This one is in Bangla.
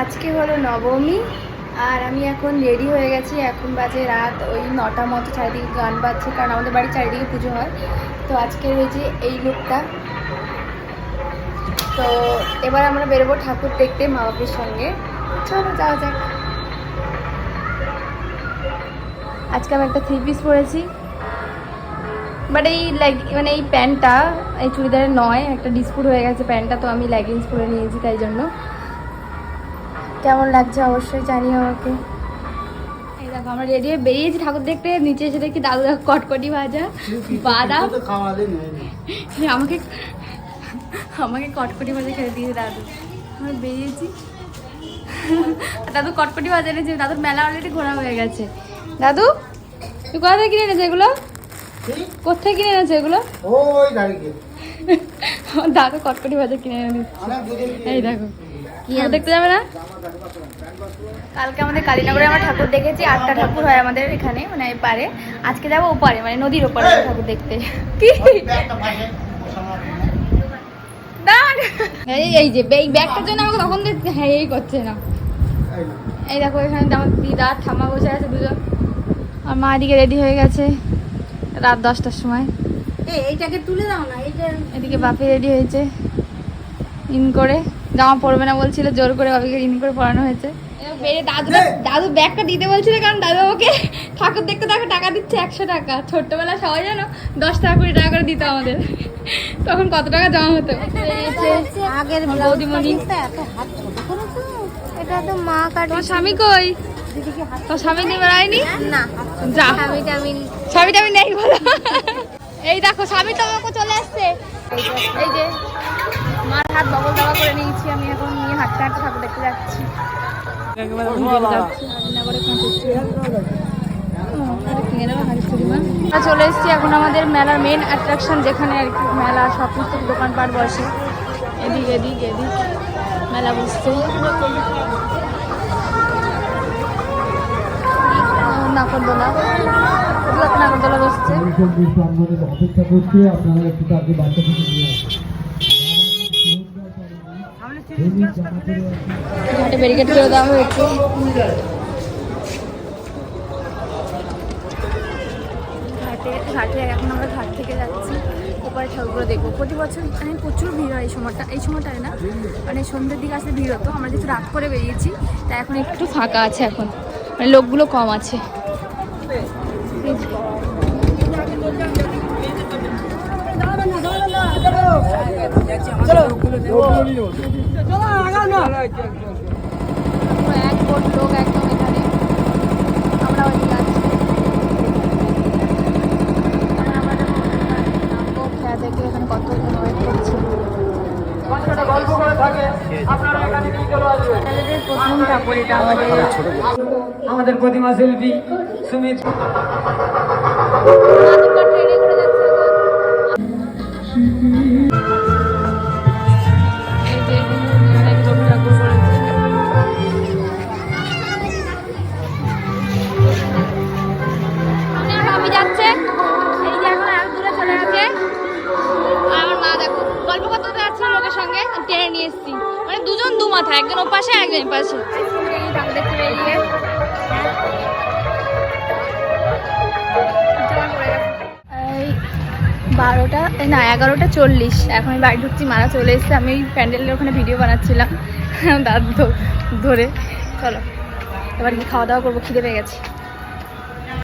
আজকে হলো নবমী, আর আমি এখন রেডি হয়ে গেছি। এখন বাজে রাত, ওই নটা মতো চারিদিকে গান বাজছে, কারণ আমাদের বাড়ির চারিদিকে পুজো হয়। তো আজকে হয়েছে এই লোকটা। তো এবার আমরা বেরোবো ঠাকুর দেখতে মা বাপের সঙ্গে। চলো, যাওয়া যাক। আজকে আমি একটা থ্রি পিস পরেছি। বাট এই লেগ মানে এই প্যান্টটা, এই চুড়িদারের নয়, একটা ডিসপুট হয়ে গেছে প্যান্টটা, তো আমি লেগিংস পরে নিয়েছি তাই জন্য। কেমন লাগছে অবশ্যই জানিও আমাকে। এই দেখো আমরা রেডি হয়ে বেরিয়েছি ঠাকুর দেখতে। নিচে এসে দেখি দাদু দেখো কটকটি ভাজা বাদাম। আমাকে আমাকে কটকটি ভাজা খেতে দিয়েছে দাদু। আমরা বেরিয়েছি। দাদু কটকটি ভাজা এনেছে দাদুর মেলা অলরেডি ঘোরা হয়ে গেছে। দাদু তুই কোথা থেকে কিনে এনেছে এগুলো? কোথায় কিনে এনেছে এগুলো? ওই আমার দাদু কটকটি ভাজা কিনে এনেছে। এই দেখো। দেখতে যাবে না? কালকে আমাদের কালীনগরে আমরা ঠাকুর দেখেছি আটটা ঠাকুর হয় আমাদের এখানে মানে পারে। আজকে যাব ওপারে মানে নদীর ওপারে ঠাকুর দেখতে। কি? এই এই যে এই ব্যাগটার জন্য আমাকে তখন হ্যাঁ এই করছে না। এই দেখো এখানে আমার দিদা ঠাম্মা বসে আছে দুজন। আর মা এদিকে রেডি হয়ে গেছে রাত দশটার সময়। এইটাকে তুলে দাও না এইটা এদিকে বাপি রেডি হয়েছে। ইন করে জামা পরবে না বলছিল জোর করে বাপিকে ইন করে পরানো হয়েছে। দাদু দাদু ব্যাগটা দিতে বলছিল কারণ দাদু আমাকে ঠাকুর দেখতে দেখো টাকা দিচ্ছে একশো টাকা। ছোট্টবেলা সবাই জানো দশ টাকা কুড়ি টাকা করে দিত আমাদের। তখন কত টাকা জমা হতো? আগের বৌদিমণি। এটা তো মা কাটে স্বামী কই? দিদিকে হাত স্বামী নিয়ে বেড়ায়নি? না। যা। আমি নেই বলো। এই দেখো স্বামী তো আমাকে চলে আসছে। এই যে মার হাত বগল দাবা করে নিয়েছি আমি এখন নিয়ে হাঁটতে হাঁটতে ঠাকুর দেখতে যাচ্ছি। আমরা চলে এসেছি এখন আমাদের মেলার মেন অ্যাট্রাকশন যেখানে আর কি মেলা সমস্ত দোকানপাট বসে। এদিক এদিক এদিক। মেলা বসছে নাকরদোলা নাকরদোলা বসছে। অপেক্ষা করছে আপনারা একটু তাকে বাচ্চা থেকে নিয়ে আসুন ঘাটে ব্যারিকেড করে দেওয়া হয়েছে। ঘাটে ঘাটে এখন আমরা ঘাট থেকে যাচ্ছি। ওপারে ঠাকুরগুলো দেখব। প্রতি বছর মানে প্রচুর ভিড় হয় এই সময়টা এই সময়টায় না? মানে সন্ধ্যের দিকে আসলে ভিড় হতো। আমরা যেহেতু রাত করে বেরিয়েছি তাই এখন একটু ফাঁকা আছে এখন। মানে লোকগুলো কম আছে। পুরো এক বোট লোক একদম এখানে। আমরা ওইদিকে থেকে এখানে ওয়েট করছি আমাদের প্রতিমা শিল্পী সুমিত। মাথা, একজন ও পাশে, একজন পাশে। বারোটা না, এগারোটা চল্লিশ। এখন আমি বাড়ি ঢুকছি, মারা চলে এসছে। আমি ওই প্যান্ডেলের ওখানে ভিডিও বানাচ্ছিলাম। দাঁত ধরে। চলো, এবার কি খাওয়া দাওয়া করব, খিদে পেয়ে গেছে।